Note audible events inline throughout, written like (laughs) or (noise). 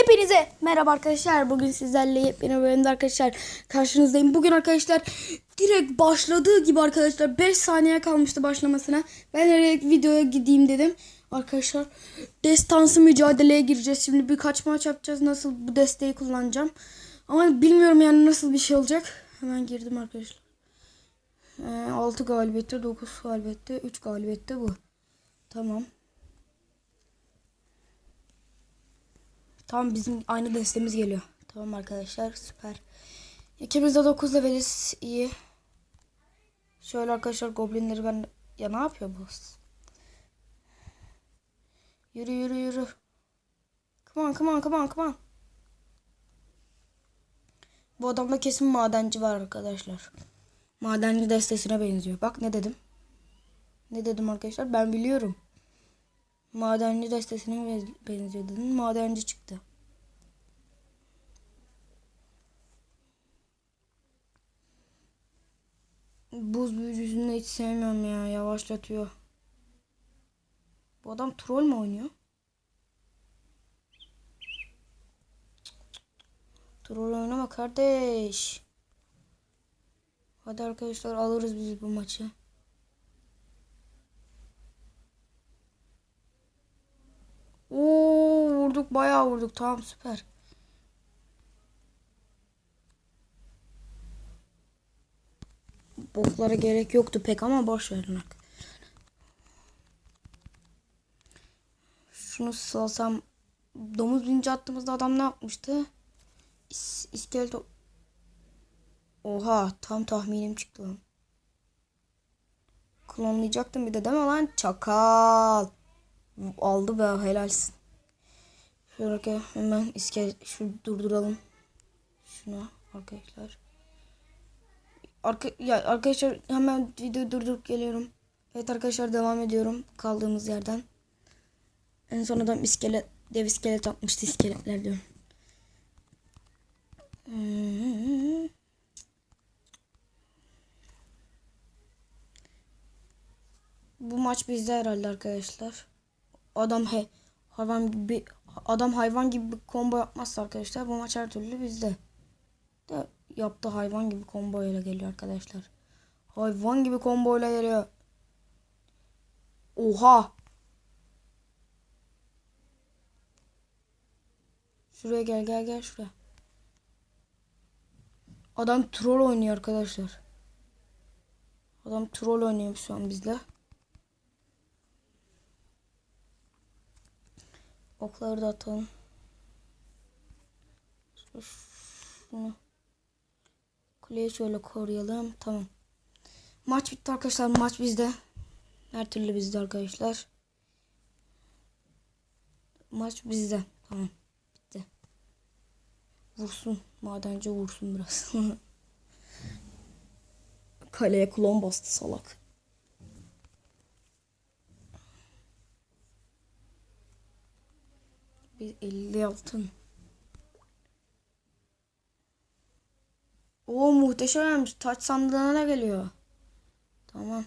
Hepinize merhaba arkadaşlar. Bugün sizlerle yepyeni bölümde arkadaşlar karşınızdayım. Bugün arkadaşlar direkt başladığı gibi arkadaşlar 5 saniye kalmıştı başlamasına. Ben direkt videoya gideyim dedim. Arkadaşlar destansı mücadeleye gireceğiz. Şimdi birkaç maç yapacağız. Nasıl bu desteği kullanacağım. Ama bilmiyorum yani nasıl bir şey olacak. Hemen girdim arkadaşlar. Ee, 6 galibiyette 9 galibiyette 3 galibiyette bu. Tamam. Tamam bizim aynı destemiz geliyor. Tamam arkadaşlar süper. İkimiz de 9 leveliz iyi. Şöyle arkadaşlar goblinleri ben... Ya ne yapıyor bu? Yürü yürü yürü. Come on come on come on come on. Bu adamda kesin madenci var arkadaşlar. Madenci destesine benziyor. Bak ne dedim. Ne dedim arkadaşlar ben biliyorum. Madenci destesine benz- benziyor dedim. Madenci çıktı. Buz büyücüsünü hiç sevmiyorum ya. Yavaşlatıyor. Bu adam troll mü oynuyor? Troll oynama kardeş. Hadi arkadaşlar alırız biz bu maçı. Vurduk bayağı vurduk. Tamam süper. Boklara gerek yoktu pek ama boş verin. Şunu salsam domuz binci attığımızda adam ne yapmıştı? İs Oha tam tahminim çıktı lan. Klonlayacaktım bir de mi lan? Çakal. Aldı be helalsin. Şöyle hemen iskelet şu durduralım. Şunu arkadaşlar. Arka, ya arkadaşlar hemen videoyu durdurup geliyorum. Evet arkadaşlar devam ediyorum kaldığımız yerden. En son adam iskelet, dev iskelet atmıştı iskeletler diyorum. Bu maç bizde herhalde arkadaşlar. Adam he, hayvan gibi adam hayvan gibi bir combo yapmazsa arkadaşlar bu maç her türlü bizde. De yaptı hayvan gibi combo ile geliyor arkadaşlar. Hayvan gibi combo ile geliyor. Oha. Şuraya gel gel gel şuraya. Adam troll oynuyor arkadaşlar. Adam troll oynuyor şu an bizle. Okları da atalım. Şunu. Kuleyi şöyle koruyalım. Tamam. Maç bitti arkadaşlar. Maç bizde. Her türlü bizde arkadaşlar. Maç bizde. Tamam. Bitti. Vursun. Madenci vursun biraz. (laughs) Kaleye klon bastı salak. Bir 50 altın. Oo muhteşemmiş. Taç sandığına da geliyor. Tamam.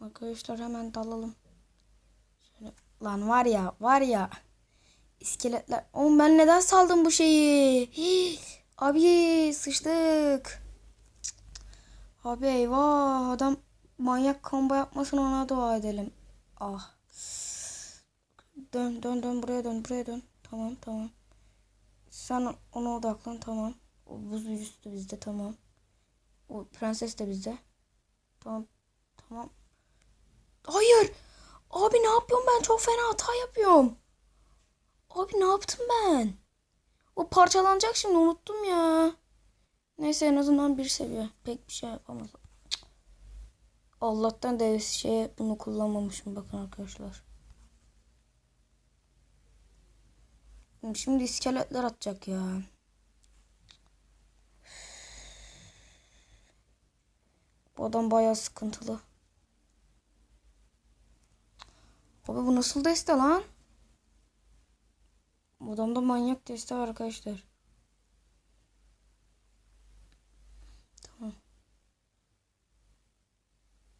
Arkadaşlar hemen dalalım. Lan var ya var ya. İskeletler. Oğlum ben neden saldım bu şeyi? (gasps) Abi sıçtık. Abi eyvah adam manyak combo yapmasın ona dua edelim. Ah. Dön dön dön buraya dön buraya dön. Tamam tamam. Sen ona odaklan tamam. O buz büyücüsü de bizde tamam. O prenses de bizde. Tamam tamam. Hayır. Abi ne yapıyorum ben? Çok fena hata yapıyorum. Abi ne yaptım ben? O parçalanacak şimdi unuttum ya. Neyse en azından bir seviye. Pek bir şey yapamaz. Cık. Allah'tan dev şey bunu kullanmamışım bakın arkadaşlar. Şimdi iskeletler atacak ya. Bu adam bayağı sıkıntılı. Abi bu nasıl deste lan? Adamda manyak testi var arkadaşlar. Tamam.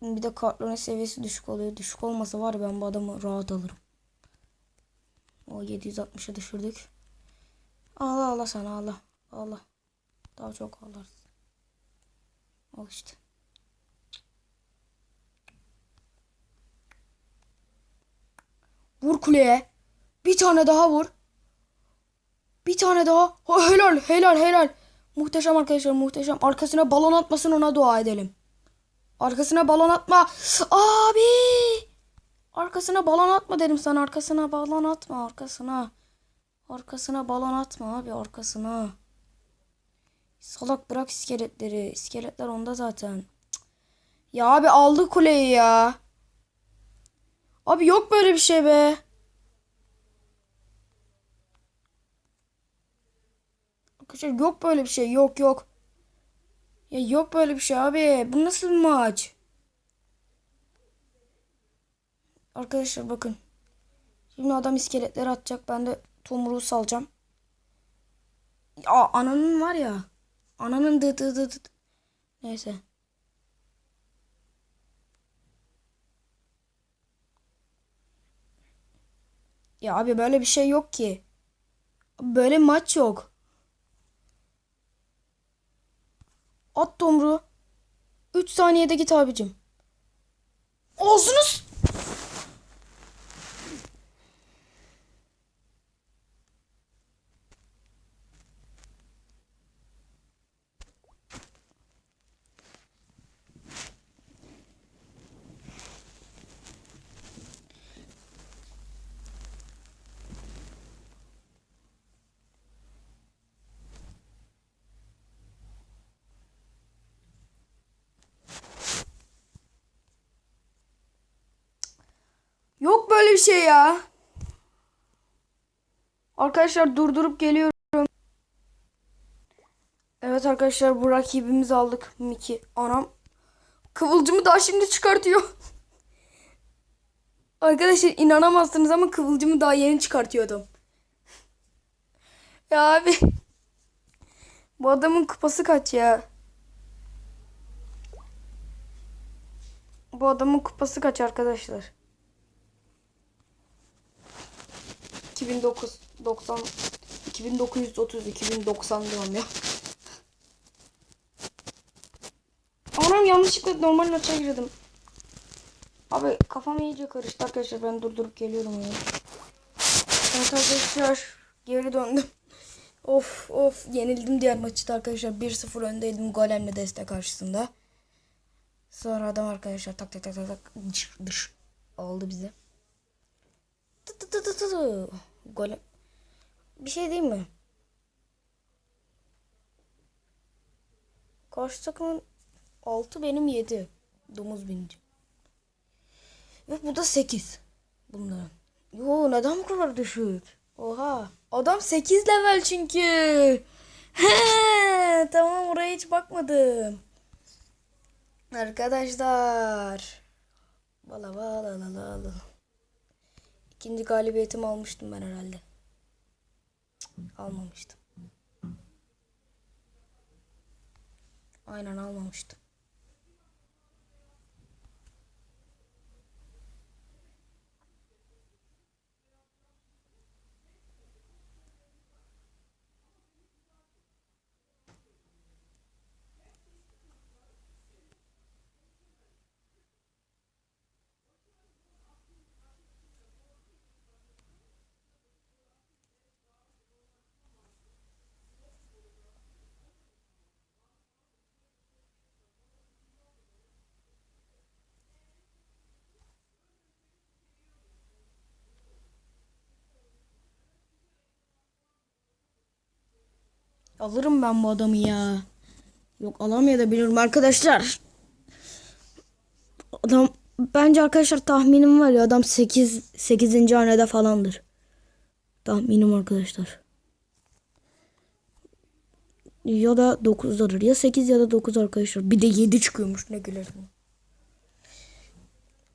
Bir de kartların seviyesi düşük oluyor. Düşük olmasa var ben bu adamı rahat alırım. O 760'a düşürdük. Allah Allah sana Allah. Allah. Daha çok ağlarsın. Al işte. Vur kuleye. Bir tane daha vur. Bir tane daha. Ha, helal helal helal. Muhteşem arkadaşlar muhteşem. Arkasına balon atmasın ona dua edelim. Arkasına balon atma. Abi. Arkasına balon atma dedim sana. Arkasına balon atma arkasına. Arkasına balon atma abi arkasına. Salak bırak iskeletleri. İskeletler onda zaten. Ya abi aldı kuleyi ya. Abi yok böyle bir şey be. Arkadaşlar yok böyle bir şey. Yok yok. Ya yok böyle bir şey abi. Bu nasıl bir maç? Arkadaşlar bakın. Şimdi adam iskeletleri atacak. Ben de tomruğu salacağım. Ya ananın var ya. Ananın dı dı dı dı. Neyse. Ya abi böyle bir şey yok ki. Böyle maç yok. At tomruğu. 3 saniyede git abicim. Ağzını böyle bir şey ya. Arkadaşlar durdurup geliyorum. Evet arkadaşlar bu rakibimizi aldık. Miki. Anam. Kıvılcımı daha şimdi çıkartıyor. (laughs) arkadaşlar inanamazsınız ama kıvılcımı daha yeni çıkartıyordum. (laughs) ya abi. Bu adamın kupası kaç ya? Bu adamın kupası kaç arkadaşlar? 2009 90 2930 2090 diyorum ya. Anam yanlışlıkla normal maça girdim. Abi kafam iyice karıştı arkadaşlar ben durdurup geliyorum ya. Evet arkadaşlar geri döndüm. Of of yenildim diğer maçta arkadaşlar 1-0 öndeydim golemle destek karşısında. Sonra adam arkadaşlar tak tak tak tak tak dış, dış aldı bize. Tı tı tı tı tı. Golem. Bir şey değil mi? Karşı takımın 6 benim 7. Domuz binici. Ve bu da 8. Bunların. Yo neden bu kadar düşük? Oha. Adam 8 level çünkü. Tamam oraya hiç bakmadım. Arkadaşlar. Bala bala la la la. İkinci galibiyetimi almıştım ben herhalde. Almamıştım. Aynen almamıştım. Alırım ben bu adamı ya. Yok alamayabilirim arkadaşlar. Adam bence arkadaşlar tahminim var ya adam 8 8. hanede falandır. Tahminim arkadaşlar. Ya da 9'dadır. Ya 8 ya da 9 arkadaşlar. Bir de 7 çıkıyormuş ne gülerim.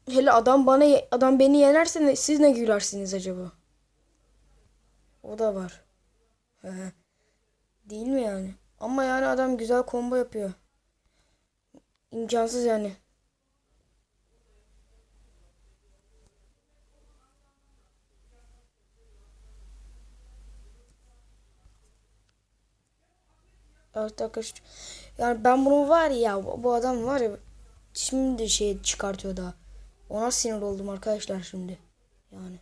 Hele adam bana adam beni yenerse ne- siz ne gülersiniz acaba? O da var. He. Değil mi yani? Ama yani adam güzel combo yapıyor. İmkansız yani. Evet arkadaşlar. Yani ben bunu var ya bu adam var ya şimdi şey çıkartıyor daha. Ona sinir oldum arkadaşlar şimdi. Yani.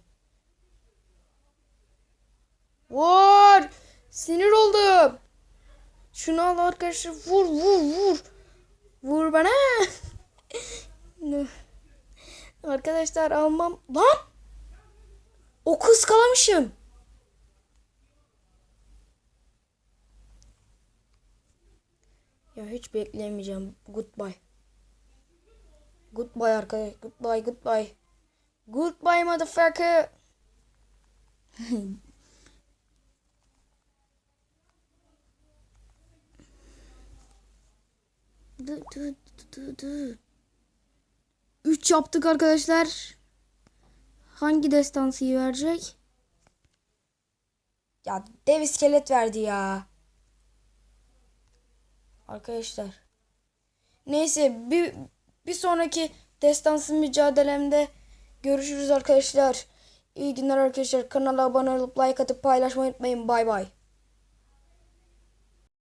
Vur! Sinir oldum. Şunu al arkadaşlar. Vur vur vur. Vur bana. (laughs) arkadaşlar almam. Lan! O kıskalamışım. Ya hiç bekleyemeyeceğim. Goodbye. Goodbye arkadaş. Goodbye goodbye. Goodbye motherfucker. (laughs) Dı. Üç yaptık arkadaşlar. Hangi destansıyı verecek? Ya dev iskelet verdi ya. Arkadaşlar. Neyse bir, bir sonraki destansı mücadelemde görüşürüz arkadaşlar. İyi günler arkadaşlar. Kanala abone olup like atıp paylaşmayı unutmayın. Bay bay.